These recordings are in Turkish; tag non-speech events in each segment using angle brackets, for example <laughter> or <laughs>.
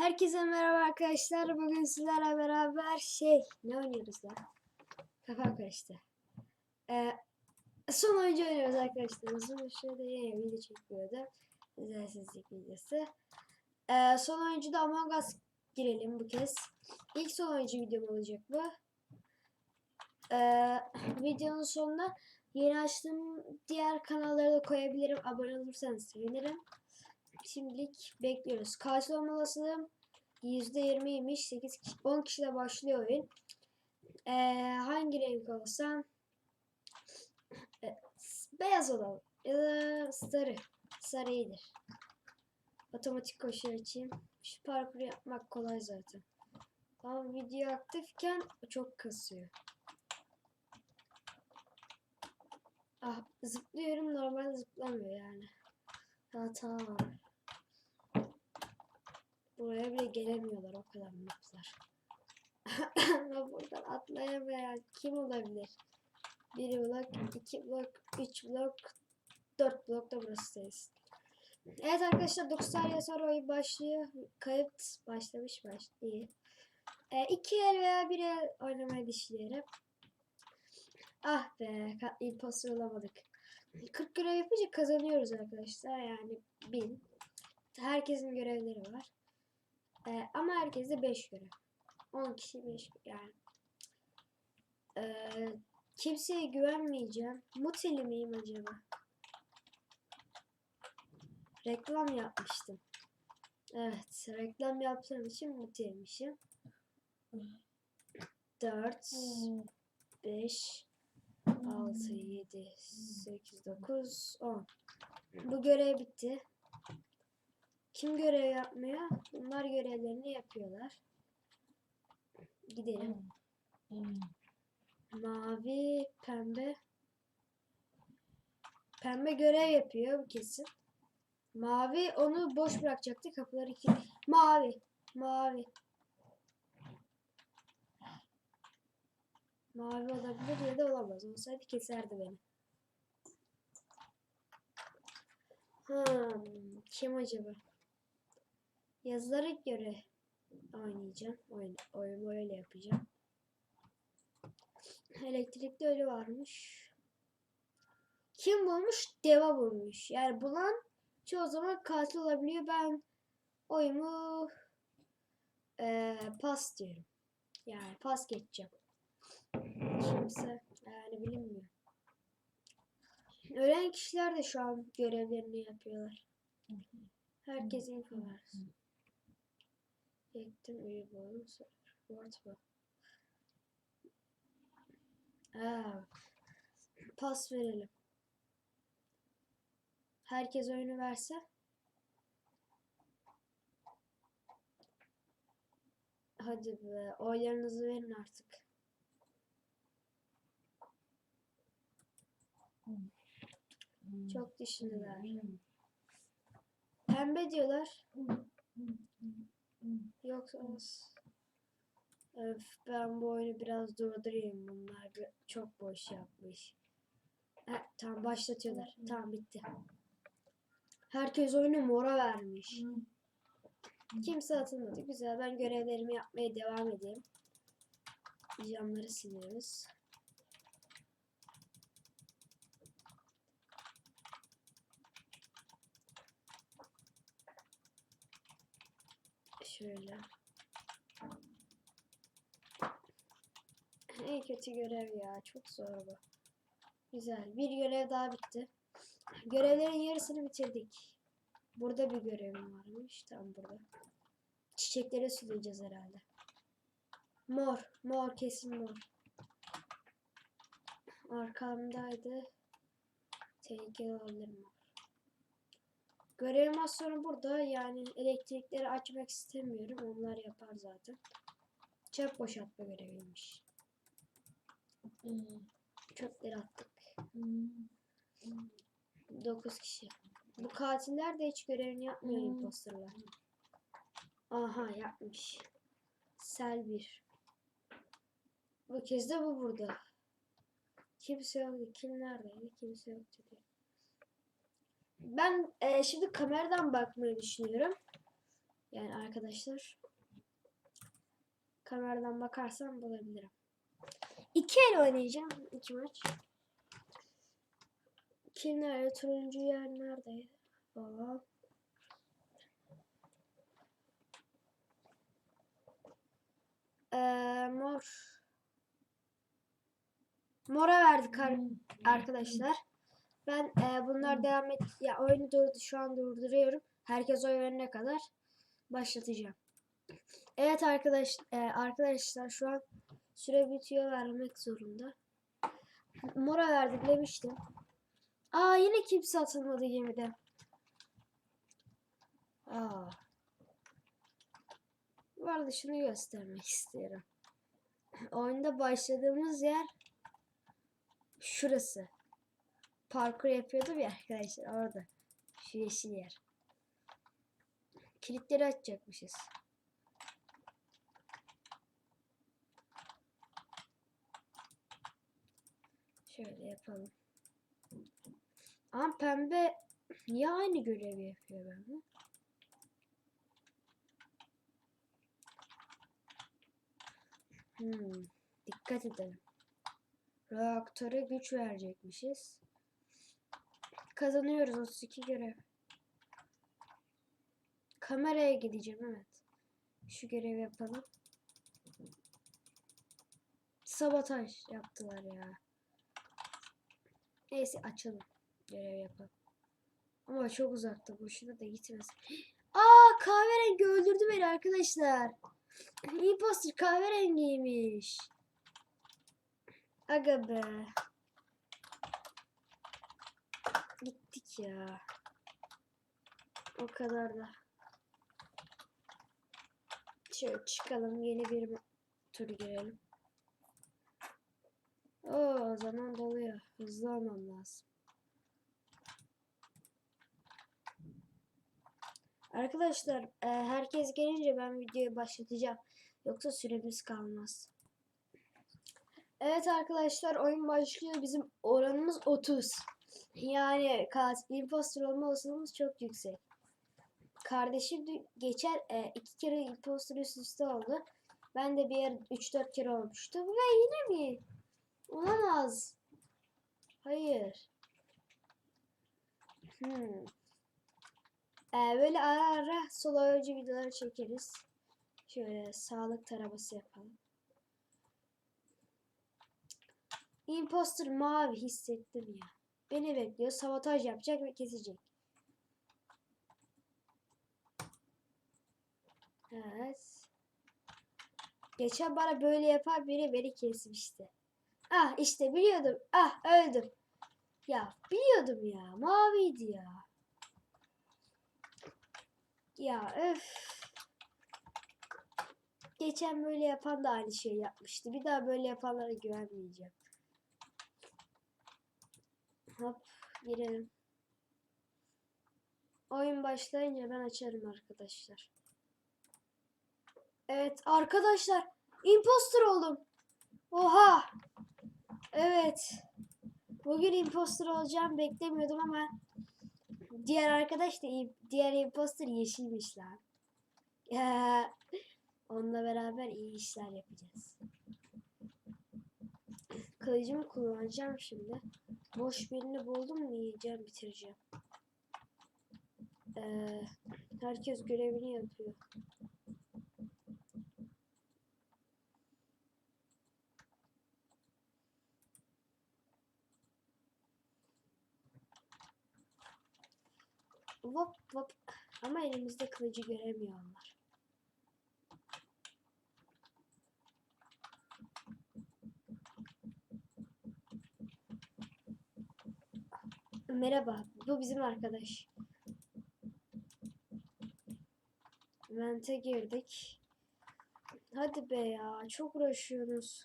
Herkese merhaba arkadaşlar. Bugün sizlerle beraber şey ne oynuyoruz lan? Kafam karıştı. Ee, son oyuncu oynuyoruz arkadaşlar. Uzun sürede yine video çekiyordu. İzlersizlik videosu. Ee, son oyuncu da Among Us girelim bu kez. İlk son oyuncu videom olacak bu. Ee, <clears throat> videonun sonuna yeni açtığım diğer kanalları da koyabilirim. Abone olursanız sevinirim. Şimdilik bekliyoruz. Katil olma olasılığım %20'ymiş. 8 kişi, 10 kişiyle başlıyor oyun. Ee, hangi renk olsam Ee, beyaz olalım. Ya da sarı. Sarı iyidir. Otomatik koşu açayım. Şu parkuru yapmak kolay zaten. Ama video aktifken çok kasıyor. Ah zıplıyorum normalde zıplamıyor yani. Hata var. Buraya bile gelemiyorlar o kadar mutlular. <laughs> Buradan atlayamayan kim olabilir? Bir blok, iki blok, üç blok, dört blok da burasıdayız. Evet arkadaşlar 9 saniye sonra oyun başlıyor. Kayıt başlamış baş iyi. E, iki el veya bir el oynamayı düşünüyorum. Ah be imposter olamadık. 40 görev yapınca kazanıyoruz arkadaşlar yani 1000. Herkesin görevleri var. Ama herkeste 5 görev. 10 kişi 5 yani. Ee, kimseye güvenmeyeceğim. Muteli miyim acaba? Reklam yapmıştım. Evet, reklam yaptığım için muteliymişim. 4 5 6 7 8 9 10 Bu görev bitti. Kim görev yapmıyor? Bunlar görevlerini yapıyorlar. Gidelim. Mavi, pembe. Pembe görev yapıyor bu kesin. Mavi onu boş bırakacaktı. Kapıları iki. Mavi. Mavi. Mavi olabilir ya da olamaz. Olsaydı keserdi beni. Hmm, kim acaba? Yazılara göre oynayacağım. Oyun, oyun öyle yapacağım. Elektrikli ölü varmış. Kim bulmuş? Deva bulmuş. Yani bulan çoğu zaman katil olabiliyor. Ben oyumu eee, pas diyorum. Yani pas geçeceğim. Kimse yani bilinmiyor. Ölen kişiler de şu an görevlerini yapıyorlar. Herkes info versin. Yektim boğulum Word bu. Aa, pas verelim. Herkes oyunu verse. Hadi be, oylarınızı verin artık. Çok düşündüler. Pembe diyorlar. Yoksa Öf, ben bu oyunu biraz durdurayım. Bunlar çok boş yapmış. Ha, tamam başlatıyorlar. Tamam bitti. Herkes oyunu mora vermiş. Kimse atılmadı. Güzel. Ben görevlerimi yapmaya devam edeyim. Camları siliyoruz. Şöyle. En kötü görev ya. Çok zor bu. Güzel. Bir görev daha bitti. Görevlerin yarısını bitirdik. Burada bir görevim varmış. Tam burada. Çiçekleri sulayacağız herhalde. Mor. Mor kesin mor. Arkamdaydı. Tehlikeli olabilir mor. Görevim az sonra burada. Yani elektrikleri açmak istemiyorum. Onlar yapar zaten. Çöp boşaltma göreviymiş. Çöpleri attık. 9 kişi. Bu katiller de hiç görevini yapmıyor Hmm. imposterlar. Aha yapmış. Sel bir. Bu kez de bu burada. Kimse yoktu. Kim neredeydi? Kimse yoktu diye. Ben e, şimdi kameradan bakmayı düşünüyorum. Yani arkadaşlar kameradan bakarsam bulabilirim. İki el oynayacağım. iki maç. Kim nerede? Turuncu yer neredeydi? Baba. Ee, mor. Mora verdik ar- arkadaşlar. Ben e, bunlar devam et ya oyunu durdu şu an durduruyorum. Herkes oy verene kadar başlatacağım. Evet arkadaş e, arkadaşlar şu an süre bitiyor vermek zorunda. Mora verdik demiştim. Aa yine kimse atılmadı gemide. Aa. Bu arada şunu göstermek istiyorum. Oyunda başladığımız yer şurası. Parkur yapıyordum ya arkadaşlar orada. Şu yeşil yer. Kilitleri açacakmışız. Şöyle yapalım. Ama pembe niye aynı görevi yapıyor benimle? Hmm, dikkat edelim. Reaktöre güç verecekmişiz. Kazanıyoruz 32 görev. Kameraya gideceğim evet. Şu görevi yapalım. Sabotaj yaptılar ya. Neyse açalım. Görev yapalım. Ama çok uzakta. Boşuna da gitmesin. <gasps> Aa kahverengi öldürdü beni arkadaşlar. <gasps> Imposter kahverengiymiş. Aga be. Ya. O kadar da. Şöyle çıkalım. Yeni bir tur girelim. Oo, zaman doluyor. Hızlı olmam lazım. Arkadaşlar e, herkes gelince ben videoyu başlatacağım. Yoksa süremiz kalmaz. Evet arkadaşlar oyun başlıyor. Bizim oranımız 30. Yani katil imposter olma olasılığımız çok yüksek. Kardeşim geçen e, iki kere imposter üst üste oldu. Ben de bir yer 3-4 kere olmuştu. Ve yine mi? Olamaz. Hayır. Hmm. Ee, böyle ara ara solo oyuncu videoları çekeriz. Şöyle sağlık taraması yapalım. Imposter mavi hissettim ya. Beni bekliyor. Sabotaj yapacak ve kesecek. Evet. Geçen bana böyle yapan biri beni kesmişti. Ah işte biliyordum. Ah öldüm. Ya biliyordum ya. Maviydi ya. Ya öf. Geçen böyle yapan da aynı şeyi yapmıştı. Bir daha böyle yapanlara güvenmeyeceğim. Hop girelim. Oyun başlayınca ben açarım arkadaşlar. Evet arkadaşlar imposter oldum. Oha. Evet. Bugün imposter olacağım beklemiyordum ama diğer arkadaş da diğer imposter yeşilmiş lan. <laughs> Onunla beraber iyi işler yapacağız. Kılıcımı kullanacağım şimdi. Boş birini buldum mu yiyeceğim bitireceğim. Ee, herkes görevini yapıyor. Vop vop. Ama elimizde kılıcı göremiyorlar. Merhaba, bu bizim arkadaş. Vente girdik. Hadi be ya, çok uğraşıyorsunuz.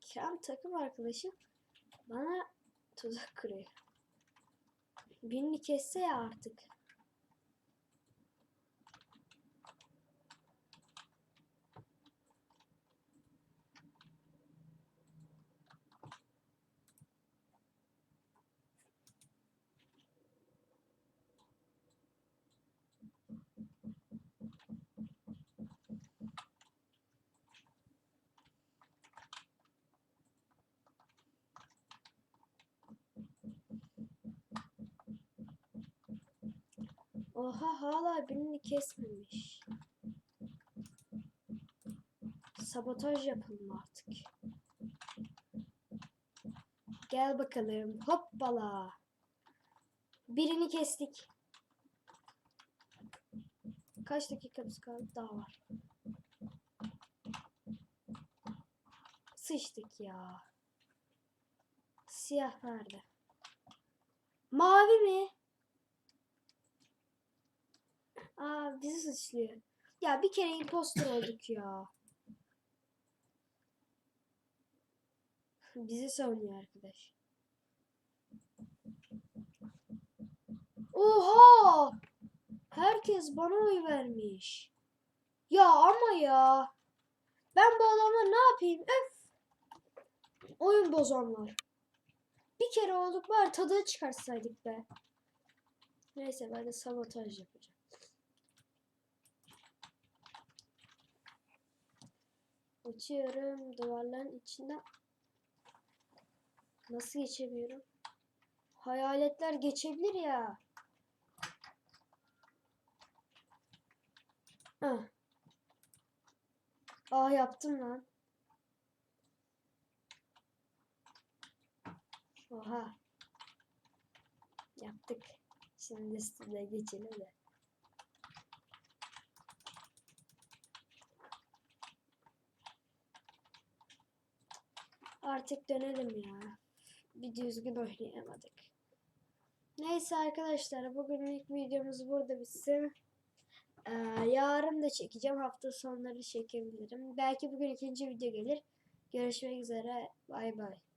Kem takım arkadaşım bana tuzak kuruyor. Birini kesse ya artık. Oha hala birini kesmemiş. Sabotaj yapalım artık. Gel bakalım. Hoppala. Birini kestik. Kaç dakikamız kaldı? Daha var. Sıçtık ya. Siyah nerede? Mavi mi? Aa bizi suçluyor. Ya bir kere impostor olduk ya. Bizi savunuyor arkadaş. Oha! Herkes bana oy vermiş. Ya ama ya. Ben bu adamla ne yapayım? Öf. Oyun bozanlar. Bir kere olduk bari tadı çıkarsaydık be. Neyse ben de sabotaj yapacağım. Uçuyorum duvarların içinden. Nasıl geçemiyorum? Hayaletler geçebilir ya. Ah. Ah yaptım lan. Oha. Yaptık. Şimdi üstüne geçelim de. Artık dönelim ya. Bir düzgün oynayamadık. Neyse arkadaşlar bugünlük videomuz burada bitsin. Ee, yarın da çekeceğim. Hafta sonları çekebilirim. Belki bugün ikinci video gelir. Görüşmek üzere. Bay bay.